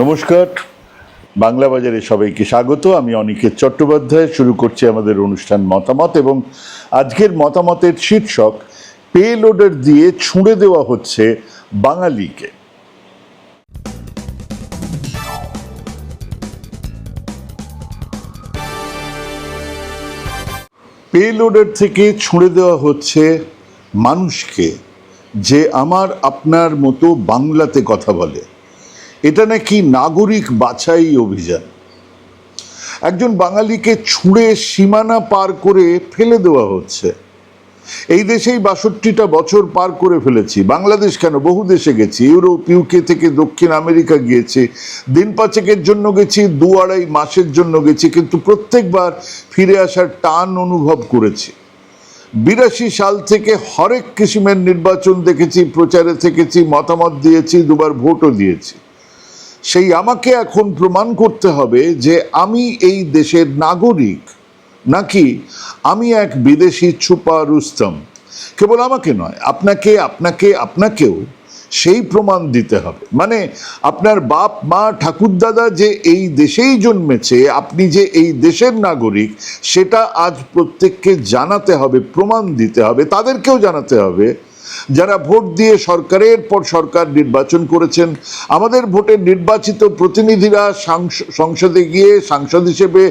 নমস্কার। বাংলা বাজারে সবাইকে স্বাগত। আমি অনিকেত চট্টোপাধ্যায়। শুরু করছি আমাদের অনুষ্ঠান মতামত এবং আজকের মতামতের শীর্ষক পে লোডার দিয়ে ছুঁড়ে দেওয়া হচ্ছে বাঙালিকে। পে লোডার থেকে ছুঁড়ে দেওয়া হচ্ছে মানুষকে, যে আমার আপনার মতো বাংলাতে কথা বলে। এটা নাকি নাগরিক বাছাই অভিযান। একজন বাঙালিকে ছুঁড়ে সীমানা পার করে ফেলে দেওয়া হচ্ছে। এই দেশেই বাষট্টিটা বছর পার করে ফেলেছি। বাংলাদেশ কেন? বহু দেশে গেছি। ইউরোপ, ইউকে থেকে দক্ষিণ আমেরিকা গিয়েছি। দিন পাঁচেকের জন্য গেছি, দু আড়াই মাসের জন্য গেছি, কিন্তু প্রত্যেকবার ফিরে আসার টান অনুভব করেছি। বিরাশি সাল থেকে হরেক কিসিমের নির্বাচন দেখেছি, প্রচারে থেকেছি, মতামত দিয়েছি, দুবার ভোটও দিয়েছি। সেই আমাকে এখন প্রমাণ করতে হবে যে আমি এই দেশের নাগরিক নাকি আমি এক বিদেশি ছুপা রুস্তম কেবল আমাকে নয়, আপনাকে আপনাকে, আপনাকেও সেই প্রমাণ দিতে হবে। মানে আপনার বাপ, মা, ঠাকুরদাদা যে এই দেশেই জন্মেছে, আপনি যে এই দেশের নাগরিক, সেটা আজ প্রত্যেককে জানাতে হবে, প্রমাণ দিতে হবে, তাদেরকেও জানাতে হবে যারা ভোট দিয়ে সরকারের পর সরকার নির্বাচন করেছেন, আমাদের ভোটের নির্বাচিত প্রতিনিধিরা সংসদে গিয়ে সাংসদ হিসেবে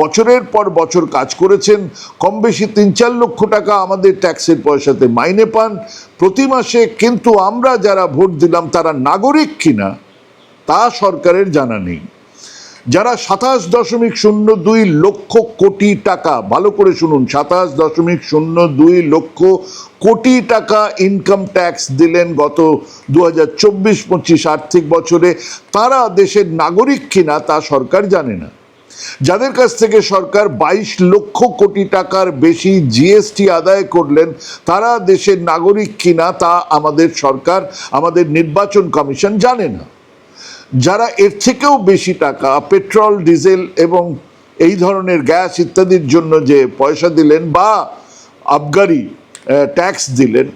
বছরের পর বছর কাজ করেছেন। কম বেশি তিন চার লক্ষ টাকা আমাদের ট্যাক্সের পয়সাতে মাইনে পান। প্রতি মাসে কিন্তু আমরা যারা ভোট দিলাম তারা নাগরিক কিনা, তা সরকারের জানা নেই। যারা সাতাশ দশমিক শূন্য দুই লক্ষ কোটি টাকা, ভালো করে শুনুন, সাতাশ দশমিক শূন্য দুই লক্ষ কোটি টাকা ইনকাম ট্যাক্স দিলেন গত দু হাজার চব্বিশ আর্থিক বছরে, তারা দেশের নাগরিক কিনা তা সরকার জানে না। যাদের কাছ থেকে সরকার বাইশ লক্ষ কোটি টাকার বেশি জিএসটি আদায় করলেন, তারা দেশের নাগরিক কিনা তা আমাদের সরকার, আমাদের নির্বাচন কমিশন জানে না। যারা এর থেকেও বেশি টাকা, পেট্রোল, ডিজেল এবং এই ধরনের গ্যাস ইত্যাদির জন্য যে পয়সা দিলেন বা আবগারি ট্যাক্স দিলেন,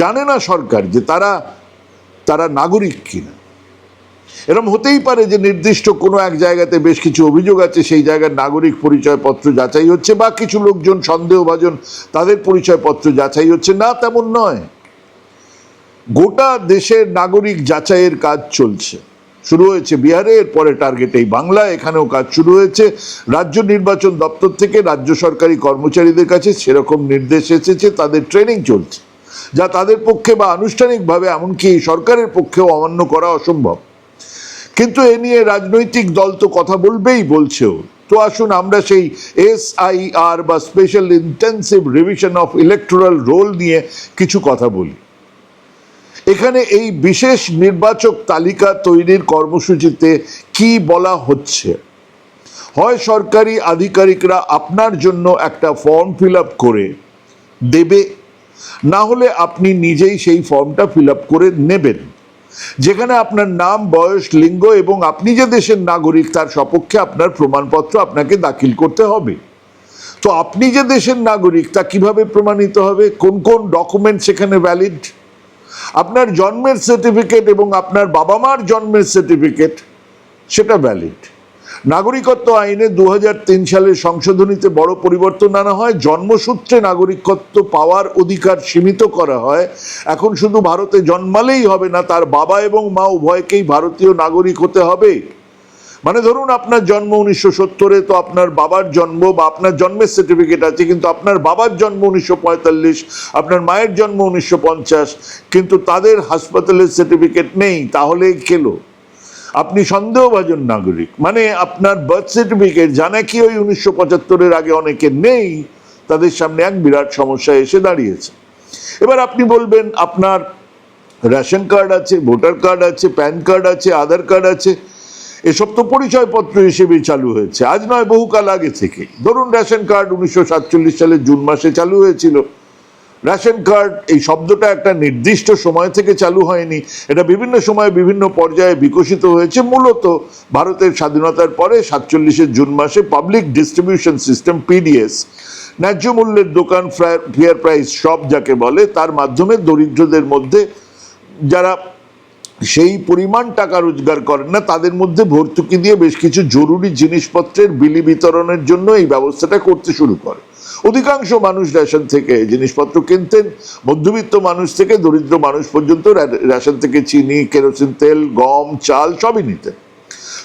জানে না সরকার যে তারা তারা নাগরিক কিনা। এরকম হতেই পারে যে নির্দিষ্ট কোনো এক জায়গাতে বেশ কিছু অভিযোগ আছে, সেই জায়গার নাগরিক পরিচয়পত্র যাচাই হচ্ছে বা কিছু লোকজন, সন্দেহভাজন তাদের পরিচয়পত্র যাচাই হচ্ছে। না, তেমন নয়। গোটা দেশের নাগরিক যাচাইয়ের কাজ চলছে। শুরু হয়েছে বিহারে, এরপরে টার্গেট এই বাংলা এখানেও কাজ শুরু হয়েছে। রাজ্য নির্বাচন দপ্তর থেকে রাজ্য সরকারি কর্মচারীদের কাছে সেরকম নির্দেশ এসেছে, তাদের ট্রেনিং চলছে। যা তাদের পক্ষে বা আনুষ্ঠানিকভাবে, এমনকি সরকারের পক্ষেও অমান্য করা অসম্ভব। কিন্তু এ নিয়ে রাজনৈতিক দল তো কথা বলবেই বলছেও। তো আসুন আমরা সেই এস আই আর বা special intensive revision of electoral roll নিয়ে কিছু কথা বলি। এখানে এই বিশেষ নির্বাচক তালিকা তৈরির কর্মসূচিতে কি বলা হচ্ছে? হয় সরকারি আধিকারিকরা আপনার জন্য একটা ফর্ম ফিল আপ করে দেবে, না হলে আপনি নিজেই সেই ফর্মটা ফিল আপ করে নেবেন। যেখানে আপনার নাম, বয়স, লিঙ্গ এবং আপনি যে দেশের নাগরিক, তার সপক্ষে আপনার প্রমাণপত্র আপনাকে দাখিল করতে হবে। তো আপনি যে দেশের নাগরিক, তা কীভাবে প্রমাণিত হবে? কোন কোন ডকুমেন্ট সেখানে ভ্যালিড আপনার জন্মের সার্টিফিকেট এবং আপনার বাবা মার জন্মের সার্টিফিকেট সেটা ভ্যালিড নাগরিকত্ব আইনে দু সালের সংশোধনীতে বড় পরিবর্তন আনা হয়, জন্মসূত্রে নাগরিকত্ব পাওয়ার অধিকার সীমিত করা হয়। এখন শুধু ভারতে জন্মালেই হবে না, তার বাবা এবং মা উভয়কেই ভারতীয় নাগরিক হতে হবে। মানে ধরুন আপনার জন্ম উনিশশো সত্তরে, তো আপনার বাবার জন্ম বা আপনার জন্মের সার্টিফিকেট আছে, কিন্তু আপনার বাবার জন্ম উনিশশো পঁয়তাল্লিশ, আপনার মায়ের জন্ম উনিশশো পঞ্চাশ, কিন্তু তাদের হাসপাতালের সার্টিফিকেট নেই, তাহলে খেলো। আপনি সন্দেহভাজন নাগরিক। মানে আপনার বার্থ সার্টিফিকেট জানা কি ওই উনিশশো পঁচাত্তরের আগে অনেকে নেই, তাদের সামনে এক বিরাট সমস্যা এসে দাঁড়িয়েছে। এবার আপনি বলবেন, আপনার রেশন কার্ড আছে ভোটার কার্ড আছে প্যান কার্ড আছে আধার কার্ড আছে এসব তো পরিচয়পত্র হিসেবেই চালু হয়েছে। আজ নয়, বহুকাল আগে থেকে। ধরুন, রেশন কার্ড উনিশশো সাতচল্লিশ সালের জুন মাসে চালু হয়েছিল। রেশন কার্ড, এই শব্দটা একটা নির্দিষ্ট সময় থেকে চালু হয়নি। এটা বিভিন্ন সময়ে বিভিন্ন পর্যায়ে বিকশিত হয়েছে। মূলত ভারতের স্বাধীনতার পরে সাতচল্লিশের জুন মাসে পাবলিক ডিস্ট্রিবিউশন সিস্টেম, পিডিএস, ন্যায্য মূল্যের দোকান ফেয়ার প্রাইস শপ যাকে বলে, তার মাধ্যমে দরিদ্রদের মধ্যে যারা সেই পরিমাণ টাকা রোজগার করেন না, তাদের মধ্যে ভর্তুকি দিয়ে বেশ কিছু জরুরি জিনিসপত্রের বিলি বিতরণের জন্য এই ব্যবস্থাটা করতে শুরু করে। অধিকাংশ মানুষ রেশন থেকে জিনিসপত্র কিনতেন, মধ্যবিত্ত মানুষ থেকে দরিদ্র মানুষ পর্যন্ত রেশন থেকে চিনি, কেরোসিন, তেল, গম, চাল সবই নিতেন।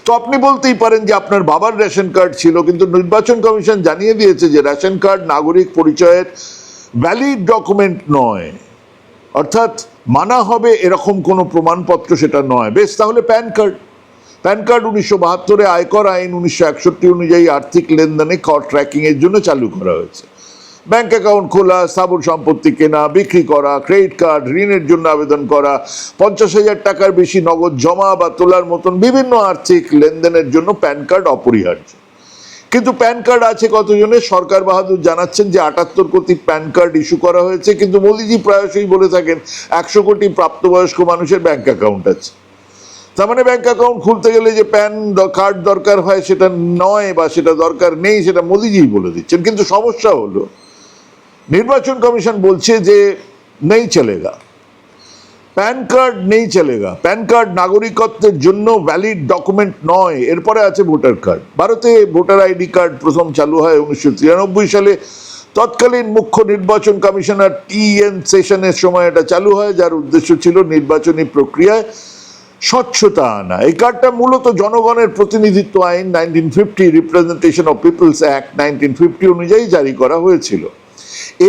তো আপনি বলতেই পারেন যে আপনার বাবার রেশন কার্ড ছিল, কিন্তু নির্বাচন কমিশন জানিয়ে দিয়েছে যে রেশন কার্ড নাগরিক পরিচয়ের ভ্যালিড ডকুমেন্ট নয়। অর্থাৎ মানা হবে এরকম কোনো প্রমাণপত্র সেটা নয়। বেশ, তাহলে প্যান কার্ড। প্যান কার্ড উনিশশো বাহাত্তরে আয়কর আইন উনিশশো একষট্টি অনুযায়ী আর্থিক লেনদেনে কর ট্র্যাকিং এর জন্য চালু করা হয়েছে। ব্যাংক অ্যাকাউন্ট খোলা, স্থাবর সম্পত্তি কেনা, বিক্রি করা, ক্রেডিট কার্ড, ঋণের জন্য আবেদন করা, পঞ্চাশ হাজার টাকার বেশি নগদ জমা বা তোলার মতন বিভিন্ন আর্থিক লেনদেনের জন্য প্যান কার্ড অপরিহার্য। কিন্তু প্যান কার্ড আছে কতজনের? সরকার বাহাদুর জানাচ্ছেন যে আটাত্তর কোটি প্যান কার্ড ইস্যু করা হয়েছে, কিন্তু মোদিজি প্রায়শই বলে থাকেন একশো কোটি প্রাপ্তবয়স্ক মানুষের ব্যাংক অ্যাকাউন্ট আছে। তার মানে ব্যাংক অ্যাকাউন্ট খুলতে গেলে যে প্যান কার্ড দরকার হয় সেটা নয় বা সেটা দরকার নেই সেটা মোদিজিই বলে দিচ্ছেন। কিন্তু সমস্যা হলো, নির্বাচন কমিশন বলছে যে নেই চলেগা। প্যান কার্ড নেই চলেগা প্যান কার্ড নাগরিকত্বের জন্য ভ্যালিড ডকুমেন্ট নয়। এরপরে আছে ভোটার কার্ড। ভারতে ভোটার আইডি কার্ড প্রথম চালু হয় উনিশশো তিরানব্বই সালে। তৎকালীন মুখ্য নির্বাচন কমিশনার টি এন সেশনের সময় এটা চালু হয়, যার উদ্দেশ্য ছিল নির্বাচনী প্রক্রিয়ায় স্বচ্ছতা আনা। এই কার্ডটা মূলত জনগণের প্রতিনিধিত্ব আইন nineteen fifty representation of people's act nineteen fifty অনুযায়ী জারি করা হয়েছিল।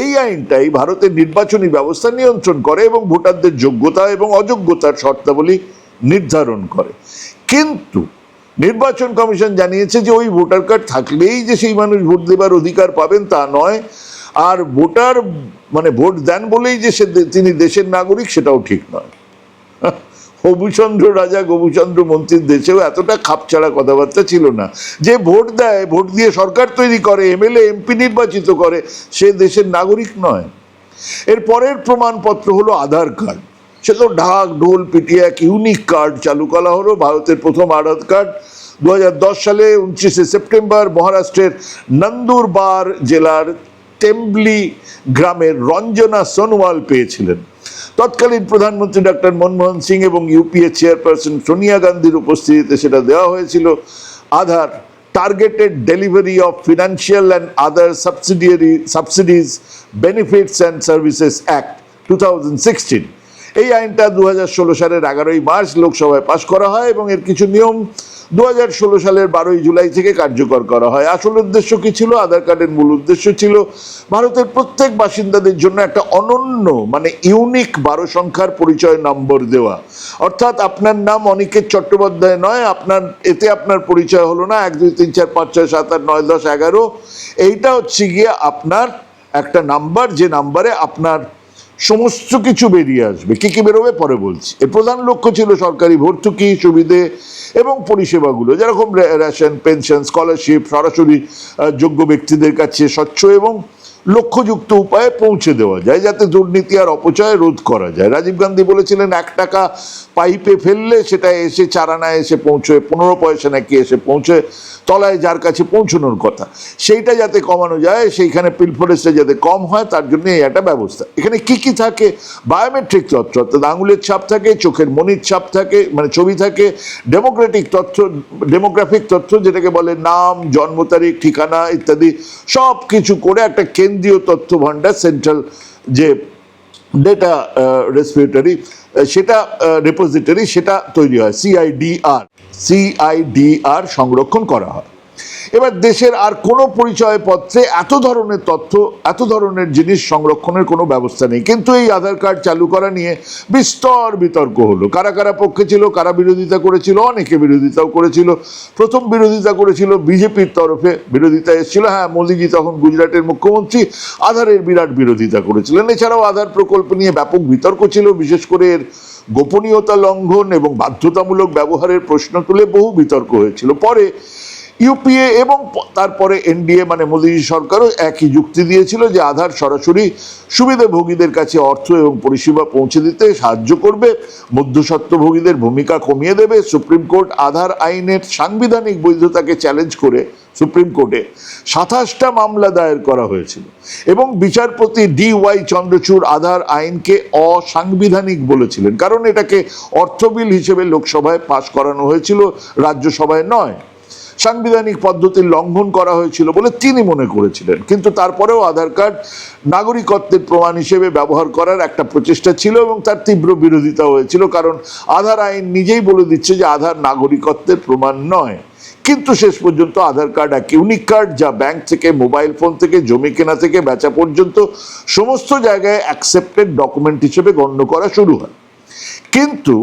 এই আইনটাই ভারতের নির্বাচনী ব্যবস্থা নিয়ন্ত্রণ করে এবং ভোটারদের যোগ্যতা এবং অযোগ্যতার শর্তাবলী নির্ধারণ করে। কিন্তু নির্বাচন কমিশন জানিয়েছে যে ওই ভোটার কার্ড থাকলেই যে সেই মানুষ ভোট দেবার অধিকার পাবেন তা নয়। আর ভোটার মানে ভোট দেন বলেই যে সে তিনি দেশের নাগরিক সেটাও ঠিক নয়। হবুচন্দ্র রাজা গবুচন্দ্র মন্ত্রীর দেশেও এতটা খাপছাড়া কথাবার্তা ছিল না। যে ভোট দেয়, ভোট দিয়ে সরকার তৈরি করে, এমএলএ, এমপি নির্বাচিত করে, সে দেশের নাগরিক নয়। এর পরের প্রমাণপত্র হলো আধার কার্ড। সে তো ঢাক, ঢোল, পিটিয়ে, এক ইউনিক কার্ড চালু করা হলো ভারতের প্রথম আধার কার্ড। দু হাজার দশ সালে উনত্রিশে সেপ্টেম্বর মহারাষ্ট্রের নন্দুরবার জেলার টেম্বলি গ্রামের রঞ্জনা সোনোয়াল পেয়েছিলেন। তৎকালীন প্রধানমন্ত্রী ডক্টর মনমোহন সিং এবং ইউপিএ চেয়ারপারসন সোনিয়া গান্ধীর উপস্থিতিতে সেটা দেওয়া হয়েছিল। Aadhaar targeted delivery of financial and other subsidiary subsidies benefits and services act two এই আইনটা দু হাজার ষোলো সালের এগারোই মার্চ লোকসভায় পাশ করা হয় এবং এর কিছু নিয়ম দু সালের বারোই জুলাই থেকে কার্যকর করা হয়। আসল উদ্দেশ্য কি ছিল? আধার কার্ডের মূল উদ্দেশ্য ছিল ভারতের প্রত্যেক বাসিন্দাদের জন্য একটা অনন্য মানে ইউনিক বারো সংখ্যার পরিচয় নম্বর দেওয়া। অর্থাৎ আপনার নাম অনিকেত চট্টোপাধ্যায় নয়, আপনার, এতে আপনার পরিচয় হলো না, এক, দুই, তিন, চার, পাঁচ, ছয়, সাত, আট, নয়, দশ, এগারো। এইটা হচ্ছে গিয়ে আপনার একটা নাম্বার যে নাম্বারে আপনার সমস্ত কিছু বেরিয়ে আসবে। কি কি বেরোবে? পরে বলছি। এর প্রধান লক্ষ্য ছিল সরকারি ভর্তুকি সুবিধে এবং পরিষেবাগুলো, যেরকম রেশন পেনশন স্কলারশিপ সরাসরি যোগ্য ব্যক্তিদের কাছে স্বচ্ছ এবং লক্ষ্যযুক্ত উপায়ে পৌঁছে দেওয়া যায় যাতে দুর্নীতি আর অপচয় রোধ করা যায়। রাজীব গান্ধী বলেছিলেন, এক টাকা পাইপে ফেললে সেটা এসে চারানায় এসে পৌঁছয়, পনেরো পয়সা নাকি এসে পৌঁছয় তলায় যার কাছে পৌঁছানোর কথা। সেইটা যাতে কমানো যায়, সেইখানে পিলফরেস্টে যাতে কম হয়, তার জন্য এই একটা ব্যবস্থা। এখানে কি কি থাকে? বায়োমেট্রিক তথ্য, অর্থাৎ আঙুলের ছাপ থাকে, চোখের মনির ছাপ থাকে মানে ছবি থাকে, ডেমোক্রেটিক তথ্য, ডেমোগ্রাফিক তথ্য যেটাকে বলে নাম, জন্ম তারিখ, ঠিকানা ইত্যাদি সব কিছু করে একটা কেন্দ্রীয় তথ্য ভাণ্ডার সেন্ট্রাল যে ডেটা রেসপিরেটরি সেটা রেপোজিটরি সেটা তৈরি হয় সিআইডিআর সিআইডিআর সংরক্ষণ করা হয়। এবার দেশের আর কোনো পরিচয়পত্রে এত ধরনের তথ্য, এত ধরনের জিনিস সংরক্ষণের কোনো ব্যবস্থা নেই। কিন্তু এই আধার কার্ড চালু করা নিয়ে বিস্তর বিতর্ক হলো। কারা কারা পক্ষে ছিল, কারা বিরোধিতা করেছিল, অনেকে বিরোধিতাও করেছিল। প্রথম বিরোধিতা করেছিল বিজেপির তরফে, বিরোধিতা এসেছিল। হ্যাঁ মোদিজি তখন গুজরাটের মুখ্যমন্ত্রী, আধারের বিরাট বিরোধিতা করেছিলেন। এছাড়াও আধার প্রকল্প নিয়ে ব্যাপক বিতর্ক ছিল, বিশেষ করে এর গোপনীয়তা লঙ্ঘন এবং বাধ্যতামূলক ব্যবহারের প্রশ্ন তুলে বহু বিতর্ক হয়েছিল। পরে ইউপিএ এবং তারপরে এনডিএ মানে মোদীজি সরকারও একই যুক্তি দিয়েছিল যে আধার সরাসরি সুবিধাভোগীদের কাছে অর্থ এবং পরিষেবা পৌঁছে দিতে সাহায্য করবে। মধ্যস্বত্বভোগীদের ভূমিকা কমিয়ে দেবে। সুপ্রিম কোর্ট আধার আইনের সাংবিধানিক বৈধতাকে চ্যালেঞ্জ করে সুপ্রিম কোর্টে সাতাশটা মামলা দায়ের করা হয়েছিল এবং বিচারপতি ডি ওয়াই চন্দ্রচূড় আধার আইনকে অসাংবিধানিক বলেছিলেন। কারণ এটাকে অর্থ বিল হিসেবে লোকসভায় পাশ করানো হয়েছিল, রাজ্যসভায় নয়। সাংবিধানিক পদ্ধতির লঙ্ঘন করা হয়েছিল বলে তিনি মনে করেছিলেন। কিন্তু তারপরেও আধার কার্ড নাগরিকত্বের প্রমাণ হিসেবে ব্যবহার করার একটা প্রচেষ্টা ছিল এবং তার তীব্র বিরোধিতা হয়েছিল কারণ আধার আইন নিজেই বলে দিচ্ছে যে আধার নাগরিকত্বের প্রমাণ নয়। কিন্তু শেষ পর্যন্ত আধার কার্ড এক ইউনিক কার্ড যা ব্যাংক থেকে, মোবাইল ফোন থেকে, জমি কেনা থেকে বেচা পর্যন্ত সমস্ত জায়গায় অ্যাকসেপ্টেড ডকুমেন্ট হিসেবে গণ্য করা শুরু হয়। কিন্তু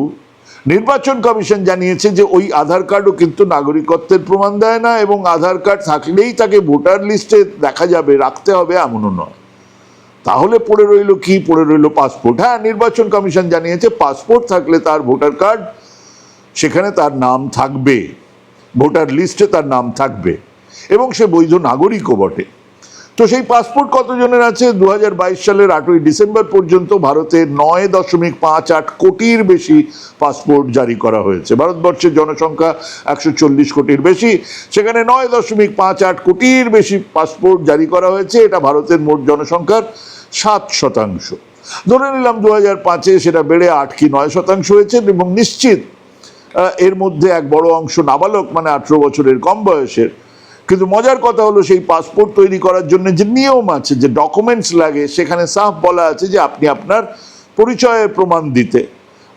নির্বাচন কমিশন জানিয়েছে যে ওই আধার কার্ডও কিন্তু নাগরিকত্বের প্রমাণ দেয় না এবং আধার কার্ড থাকলেই তাকে ভোটার লিস্টে দেখা যাবে, রাখতে হবে এমনও নয়। তাহলে পড়ে রইল কি? পড়ে রইল পাসপোর্ট। হ্যাঁ নির্বাচন কমিশন জানিয়েছে পাসপোর্ট থাকলে তার ভোটার কার্ড, সেখানে তার নাম থাকবে। ভোটার লিস্টে তার নাম থাকবে। এবং সে বৈধ নাগরিকও বটে। তো সেই পাসপোর্ট কতজনের আছে? দুহাজার বাইশ সালের আটই ডিসেম্বর পর্যন্ত ভারতে নয় দশমিক পাঁচ আট কোটির বেশি পাসপোর্ট জারি করা হয়েছে। ভারতবর্ষের জনসংখ্যা একশো চল্লিশ কোটির বেশি। সেখানে নয় দশমিক পাঁচ আট কোটির বেশি পাসপোর্ট জারি করা হয়েছে। এটা ভারতের মোট জনসংখ্যার সাত শতাংশ। ধরে নিলাম দু হাজার পাঁচে সেটা বেড়ে আট কি নয় শতাংশ হয়েছে এবং নিশ্চিত এর মধ্যে এক বড় অংশ নাবালক মানে আঠেরো বছরের কম বয়সের কিন্তু মজার কথা হলো সেই পাসপোর্ট তৈরি করার জন্য যে নিয়ম আছে, যে ডকুমেন্টস লাগে, সেখানে সাফ বলা আছে যে আপনি আপনার পরিচয়ের প্রমাণ দিতে,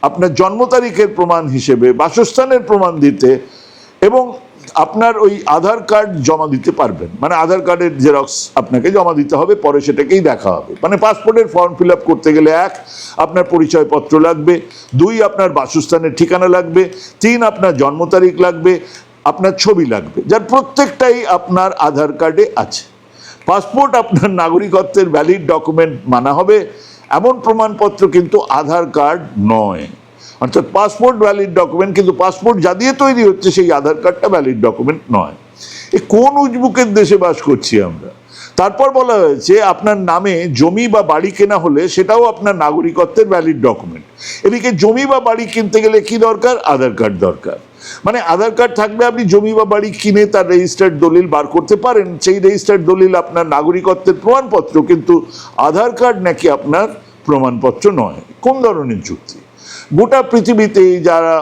আপনার জন্ম তারিখের প্রমাণ হিসেবে, বাসস্থানের প্রমাণ দিতে এবং আপনার ওই আধার কার্ড জমা দিতে পারবেন। মানে আধার কার্ডের জেরক্স আপনাকে জমা দিতে হবে, পরে সেটাকেই দেখা হবে। মানে পাসপোর্টের ফর্ম ফিল করতে গেলে এক, আপনার পরিচয়পত্র লাগবে, দুই, আপনার বাসস্থানের ঠিকানা লাগবে, তিন, আপনার জন্ম তারিখ লাগবে আপনার ছবি লাগবে, যার প্রত্যেকটাই আপনার আধার কার্ডে আছে। পাসপোর্ট আপনার নাগরিকত্বের ভ্যালিড ডকুমেন্ট মানা হবে, এমন প্রমাণপত্র কিন্তু আধার কার্ড নয়। অর্থাৎ পাসপোর্ট ভ্যালিড ডকুমেন্ট কিন্তু পাসপোর্ট যা দিয়ে তৈরি হচ্ছে, সেই আধার কার্ডটা ভ্যালিড ডকুমেন্ট নয়। এ কোন উজবুকের দেশে বাস করছি আমরা? তারপর বলা হয়েছে, আপনার নামে জমি বা বাড়ি কেনা হলে সেটাও আপনার নাগরিকত্বের ভ্যালিড ডকুমেন্ট এদিকে জমি বা বাড়ি কিনতে গেলে কি দরকার? আধার কার্ড দরকার। মানে আধার কার্ড থাকলে আপনি জমি বা বাড়ি কিনে তার রেজিস্টার্ড দলিল বার করতে পারেন। সেই রেজিস্টার্ড দলিল আপনার নাগরিকত্বের প্রমাণপত্র, কিন্তু আধার কার্ড নাকি আপনার প্রমাণপত্র নয়। কোন ধরনের যুক্তি? গোটা পৃথিবীতে যারা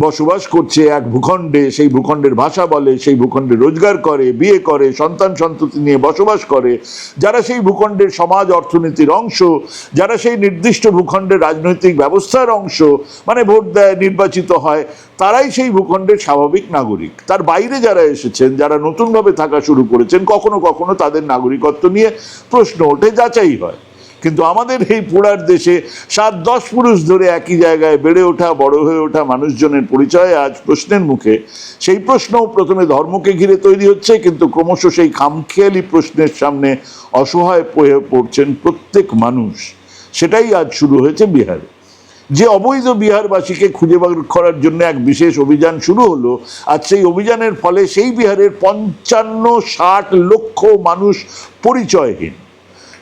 বসবাস করছে এক ভূখণ্ডে, সেই ভূখণ্ডের ভাষা বলে, সেই ভূখণ্ডে রোজগার করে, বিয়ে করে, সন্তান সন্ততি নিয়ে বসবাস করে। যারা সেই ভূখণ্ডের সমাজ অর্থনীতির অংশ, যারা সেই নির্দিষ্ট ভূখণ্ডের রাজনৈতিক ব্যবস্থার অংশ মানে ভোট দেয়, নির্বাচিত হয়, তারাই সেই ভূখণ্ডের স্বাভাবিক নাগরিক। তার বাইরে যারা এসেছেন, যারা নতুনভাবে থাকা শুরু করেছেন, কখনো কখনো তাদের নাগরিকত্ব নিয়ে প্রশ্ন ওঠে, যাচাই হয়। কিন্তু আমাদের এই পোড়ার দেশে সাত দশ পুরুষ ধরে একই জায়গায় বেড়ে ওঠা, বড় হয়ে ওঠা মানুষজনের পরিচয় আজ প্রশ্নের মুখে। সেই প্রশ্নও প্রথমে ধর্মকে ঘিরে তৈরি হচ্ছে, কিন্তু ক্রমশ সেই খামখেয়ালি প্রশ্নের সামনে অসহায় হয়ে পড়ছেন প্রত্যেক মানুষ। সেটাই আজ শুরু হয়েছে বিহারে। যে অবৈধ বিহারবাসীকে খুঁজে বার করার জন্য এক বিশেষ অভিযান শুরু হলো আর সেই অভিযানের ফলে সেই বিহারের পঞ্চান্ন ষাট লক্ষ মানুষ পরিচয়হীন।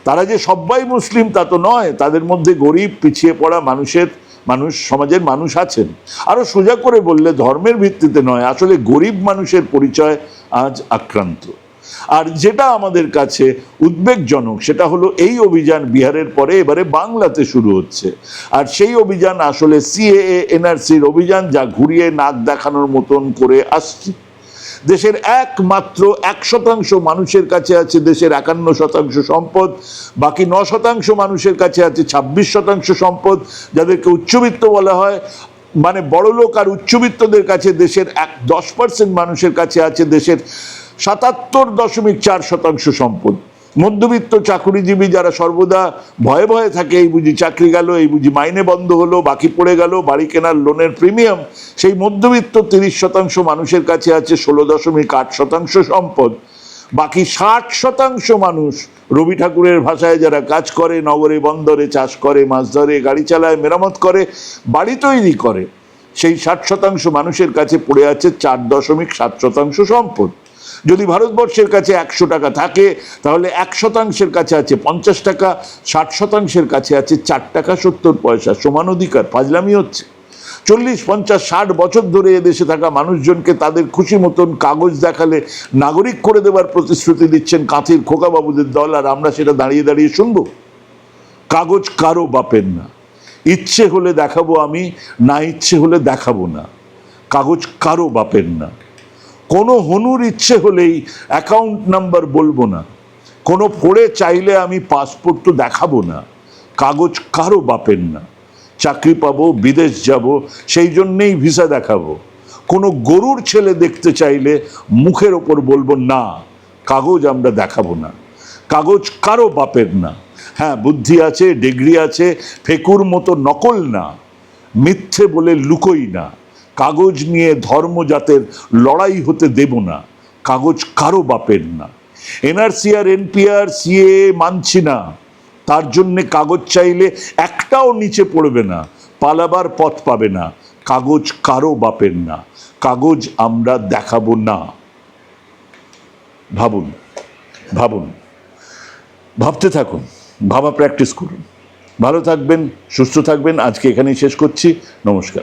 তারা যে সবাই মুসলিম তা তো নয়, তাদের মধ্যে গরিব, পিছিয়ে পড়া মানুষের, মানুষ, সমাজের মানুষ আছেন। আরও সোজা করে বললে ধর্মের ভিত্তিতে নয়, আসলে গরিব মানুষের পরিচয় আজ আক্রান্ত। আর যেটা আমাদের কাছে উদ্বেগজনক, সেটা হলো এই অভিযান বিহারের পরে এবারে বাংলাতে শুরু হচ্ছে। আর সেই অভিযান আসলে সিএএ এনআরসির অভিযান, যা ঘুরিয়ে নাক দেখানোর মতন করে আসছে। দেশের একমাত্র এক শতাংশ মানুষের কাছে আছে দেশের একান্ন শতাংশ সম্পদ, বাকি ন শতাংশ মানুষের কাছে আছে ছাব্বিশ শতাংশ সম্পদ, যাদেরকে উচ্চবিত্ত বলা হয়। মানে বড় লোক আর উচ্চবিত্তদের কাছে দেশের এক দশ পার্সেন্ট মানুষের কাছে আছে দেশের সাতাত্তর দশমিক চার শতাংশ সম্পদ। মধ্যবিত্ত চাকরিজীবী যারা সর্বদা ভয়ে ভয়ে থাকে, এই বুঝি চাকরি গেল, এই বুঝি মাইনে বন্ধ হলো, বাকি পড়ে গেল, বাড়ি কেনার লোনের প্রিমিয়াম, সেই মধ্যবিত্ত তিরিশ শতাংশ মানুষের কাছে আছে ষোলো দশমিক আট শতাংশ সম্পদ। বাকি ষাট শতাংশ মানুষ রবি ঠাকুরের ভাষায় যারা কাজ করে, নগরে, বন্দরে চাষ করে, মাছ ধরে, গাড়ি চালায়, মেরামত করে, বাড়ি তৈরি করে, সেই ষাট শতাংশ মানুষের কাছে পড়ে আছে চার দশমিক সাত শতাংশ সম্পদ। যদি ভারতবর্ষের কাছে একশো টাকা থাকে, তাহলে এক শতাংশের কাছে আছে পঞ্চাশ টাকা, ষাট শতাংশের কাছে আছে চার টাকা সত্তর পয়সা সমান অধিকার, ফাজলামি হচ্ছে। চল্লিশ, পঞ্চাশ, ষাট বছর ধরে এদেশে থাকা মানুষজনকে তাদের খুশি মতন কাগজ দেখালে নাগরিক করে দেওয়ার প্রতিশ্রুতি দিচ্ছেন কাঁথির খোকাবাবুদের দল, আর আমরা সেটা দাঁড়িয়ে দাঁড়িয়ে শুনব। কাগজ কারও বাপের না। ইচ্ছে হলে দেখাবো আমি, না ইচ্ছে হলে দেখাবো না। কাগজ কারও বাপের না। কোনো হনুর ইচ্ছে হলেই অ্যাকাউন্ট নাম্বার বলব না। কোনো পড়ে চাইলে আমি পাসপোর্ট তো দেখাবো না। কাগজ কারও বাপের না। চাকরি পাবো, বিদেশ যাব, সেই জন্যেই ভিসা দেখাবো। কোনো গরুর ছেলে দেখতে চাইলে মুখের ওপর বলব, না, কাগজ আমরা দেখাবো না। কাগজ কারও বাপের না। হ্যাঁ বুদ্ধি আছে, ডিগ্রি আছে, ফেকুর মতো নকল না। মিথ্যে বলে লুকোই না। কাগজ নিয়ে ধর্মজাতের লড়াই হতে দেব না। কাগজ কারও বাপের না। এনআরসি আর এনপিআর, সিএ মানছি না। তার জন্যে কাগজ চাইলে একটাও নিচে পড়বে না, পালাবার পথ পাবে না। কাগজ কারও বাপের না। কাগজ আমরা দেখাবো না। ভাবুন ভাবুন, ভাবতে থাকুন, ভাবা প্র্যাকটিস করুন। ভালো থাকবেন, সুস্থ থাকবেন। আজকে এখানেই শেষ করছি। নমস্কার।